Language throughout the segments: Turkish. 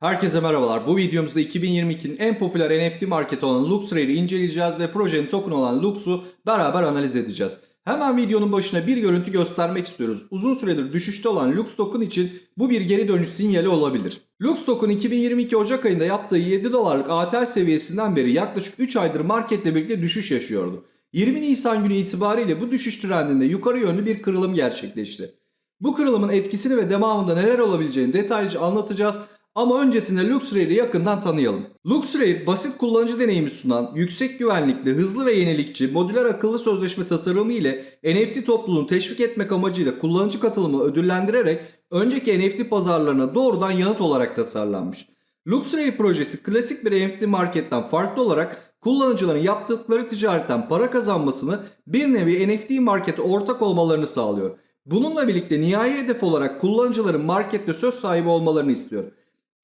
Herkese merhabalar. Bu videomuzda 2022'nin en popüler NFT marketi olan LuxRare'i inceleyeceğiz ve projenin token olan Lux'u beraber analiz edeceğiz. Hemen videonun başına bir görüntü göstermek istiyoruz. Uzun süredir düşüşte olan Lux token için bu bir geri dönüş sinyali olabilir. Lux token 2022 Ocak ayında yaptığı 7 dolarlık ATH seviyesinden beri yaklaşık 3 aydır marketle birlikte düşüş yaşıyordu. 20 Nisan günü itibariyle bu düşüş trendinde yukarı yönlü bir kırılım gerçekleşti. Bu kırılımın etkisini ve devamında neler olabileceğini detaylıca anlatacağız ama öncesinde LuxRare'i yakından tanıyalım. LuxRare basit kullanıcı deneyimi sunan, yüksek güvenlikli, hızlı ve yenilikçi, modüler akıllı sözleşme tasarımı ile NFT topluluğunu teşvik etmek amacıyla kullanıcı katılımı ödüllendirerek önceki NFT pazarlarına doğrudan yanıt olarak tasarlanmış. LuxRare projesi klasik bir NFT marketten farklı olarak kullanıcıların yaptıkları ticaretten para kazanmasını bir nevi NFT markete ortak olmalarını sağlıyor. Bununla birlikte nihai hedef olarak kullanıcıların markette söz sahibi olmalarını istiyor.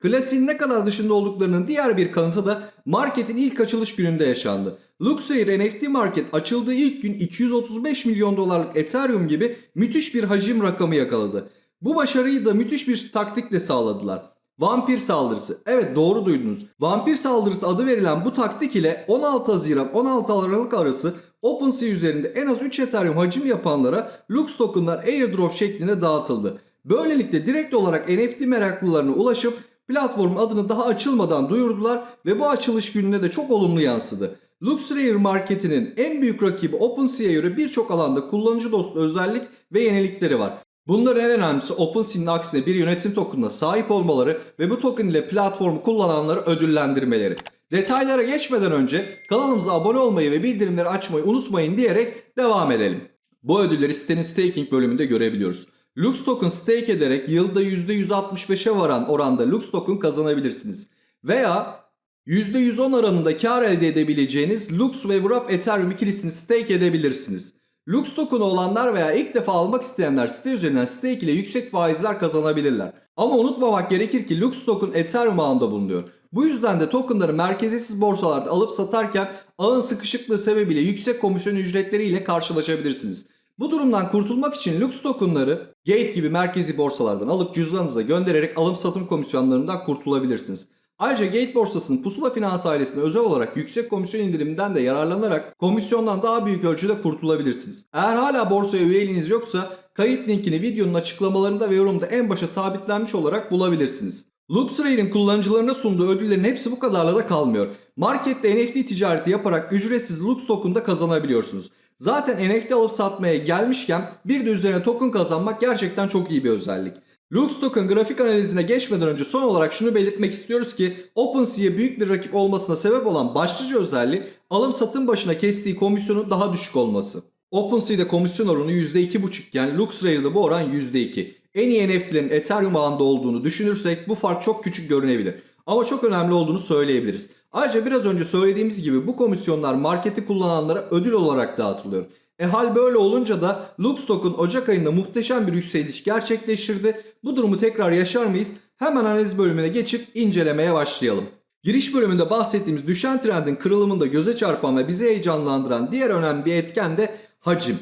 Klasiğin ne kadar dışında olduklarının diğer bir kanıtı da marketin ilk açılış gününde yaşandı. Luxair NFT Market açıldığı ilk gün 235 milyon dolarlık Ethereum gibi müthiş bir hacim rakamı yakaladı. Bu başarıyı da müthiş bir taktikle sağladılar. Vampir saldırısı. Evet doğru duydunuz. Vampir saldırısı adı verilen bu taktik ile 16 Haziran 16 Aralık arası OpenSea üzerinde en az 3 Ethereum hacim yapanlara Lux tokenlar airdrop şeklinde dağıtıldı. Böylelikle direkt olarak NFT meraklılarına ulaşıp platform adını daha açılmadan duyurdular ve bu açılış gününe de çok olumlu yansıdı. LuxRare marketinin en büyük rakibi OpenSea'ya göre birçok alanda kullanıcı dostu özellik ve yenilikleri var. Bunların en önemlisi OpenSea'nin aksine bir yönetim tokenına sahip olmaları ve bu token ile platformu kullananları ödüllendirmeleri. Detaylara geçmeden önce kanalımıza abone olmayı ve bildirimleri açmayı unutmayın diyerek devam edelim. Bu ödülleri sitenin staking bölümünde görebiliyoruz. Lux token stake ederek yılda %165'e varan oranda Lux token kazanabilirsiniz. Veya %110 oranında kar elde edebileceğiniz Lux ve Wrap Ethereum ikilisini stake edebilirsiniz. Lux token'ı olanlar veya ilk defa almak isteyenler site üzerinden stake ile yüksek faizler kazanabilirler. Ama unutmamak gerekir ki Lux token Ethereum ağında bulunuyor. Bu yüzden de tokenları merkeziyetsiz borsalarda alıp satarken ağın sıkışıklığı sebebiyle yüksek komisyon ücretleriyle karşılaşabilirsiniz. Bu durumdan kurtulmak için Lux tokenları Gate gibi merkezi borsalardan alıp cüzdanınıza göndererek alım satım komisyonlarından kurtulabilirsiniz. Ayrıca Gate borsasının Pusula Finans ailesine özel olarak yüksek komisyon indiriminden de yararlanarak komisyondan daha büyük ölçüde kurtulabilirsiniz. Eğer hala borsaya üyeliğiniz yoksa kayıt linkini videonun açıklamalarında ve yorumda en başa sabitlenmiş olarak bulabilirsiniz. LuxRare'in kullanıcılarına sunduğu ödüllerin hepsi bu kadarla da kalmıyor. Markette NFT ticareti yaparak ücretsiz Lux token da kazanabiliyorsunuz. Zaten NFT alıp satmaya gelmişken bir de üzerine token kazanmak gerçekten çok iyi bir özellik. Lux Token grafik analizine geçmeden önce son olarak şunu belirtmek istiyoruz ki OpenSea'ya büyük bir rakip olmasına sebep olan başlıca özelliği alım satım başına kestiği komisyonun daha düşük olması. OpenSea'de komisyon oranı %2,5 iken LuxRare'de bu oran %2. En iyi NFT'lerin Ethereum ağında olduğunu düşünürsek bu fark çok küçük görünebilir. Ama çok önemli olduğunu söyleyebiliriz. Ayrıca biraz önce söylediğimiz gibi bu komisyonlar marketi kullananlara ödül olarak dağıtılıyor. E hal böyle olunca da Lux Token Ocak ayında muhteşem bir yükseliş gerçekleştirdi. Bu durumu tekrar yaşar mıyız? Hemen analiz bölümüne geçip incelemeye başlayalım. Giriş bölümünde bahsettiğimiz düşen trendin kırılımında göze çarpan ve bizi heyecanlandıran diğer önemli bir etken de hacim.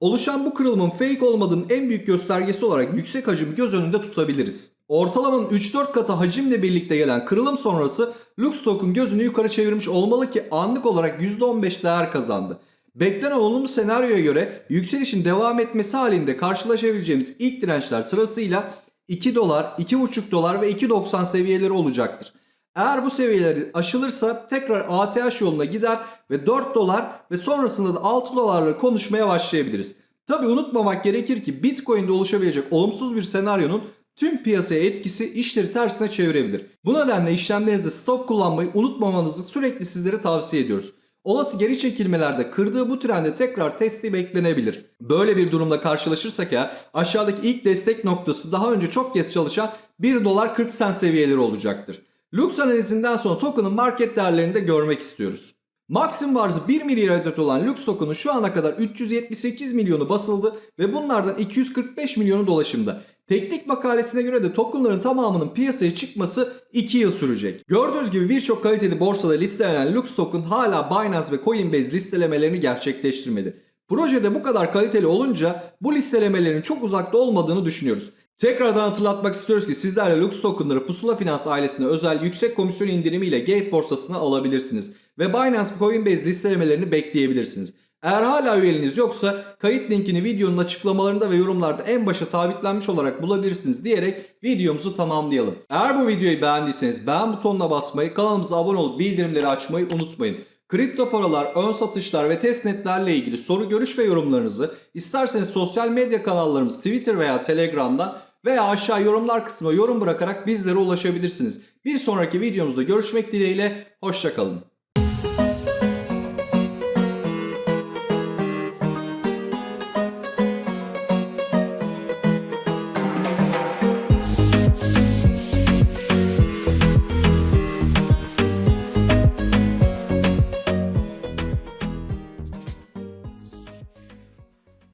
Oluşan bu kırılımın fake olmadığının en büyük göstergesi olarak yüksek hacimi göz önünde tutabiliriz. Ortalamanın 3-4 katı hacimle birlikte gelen kırılım sonrası Lux token gözünü yukarı çevirmiş olmalı ki anlık olarak %15 değer kazandı. Beklenen olumlu senaryoya göre yükselişin devam etmesi halinde karşılaşabileceğimiz ilk dirençler sırasıyla 2 dolar, 2,5 dolar ve 2.90 seviyeleri olacaktır. Eğer bu seviyeleri aşılırsa tekrar ATH yoluna gider ve 4 dolar ve sonrasında da 6 dolarları konuşmaya başlayabiliriz. Tabi unutmamak gerekir ki Bitcoin'de oluşabilecek olumsuz bir senaryonun tüm piyasaya etkisi işleri tersine çevirebilir. Bu nedenle işlemlerinizde stop kullanmayı unutmamanızı sürekli sizlere tavsiye ediyoruz. Olası geri çekilmelerde kırdığı bu trende tekrar testi beklenebilir. Böyle bir durumla karşılaşırsak eğer aşağıdaki ilk destek noktası daha önce çok kez çalışan 1 dolar 40 sen seviyeleri olacaktır. Lux analizinden sonra token'ın market değerlerini de görmek istiyoruz. Maxim varzı 1 milyar adet olan Lux token'ın şu ana kadar 378 milyonu basıldı ve bunlardan 245 milyonu dolaşımda. Teknik makalesine göre de tokenların tamamının piyasaya çıkması 2 yıl sürecek. Gördüğünüz gibi birçok kaliteli borsada listelenen Lux token hala Binance ve Coinbase listelemelerini gerçekleştirmedi. Projede bu kadar kaliteli olunca bu listelemelerin çok uzakta olmadığını düşünüyoruz. Tekrardan hatırlatmak istiyoruz ki sizler de Lux tokenları Pusula Finans ailesine özel yüksek komisyon indirimiyle Gate borsasına alabilirsiniz. Ve Binance Coinbase listelemelerini bekleyebilirsiniz. Eğer hala üyeliğiniz yoksa kayıt linkini videonun açıklamalarında ve yorumlarda en başa sabitlenmiş olarak bulabilirsiniz diyerek videomuzu tamamlayalım. Eğer bu videoyu beğendiyseniz beğen butonuna basmayı, kanalımıza abone olup bildirimleri açmayı unutmayın. Kripto paralar, ön satışlar ve testnetlerle ilgili soru, görüş ve yorumlarınızı isterseniz sosyal medya kanallarımız Twitter veya Telegram'dan veya aşağı yorumlar kısmına yorum bırakarak bizlere ulaşabilirsiniz. Bir sonraki videomuzda görüşmek dileğiyle, hoşçakalın.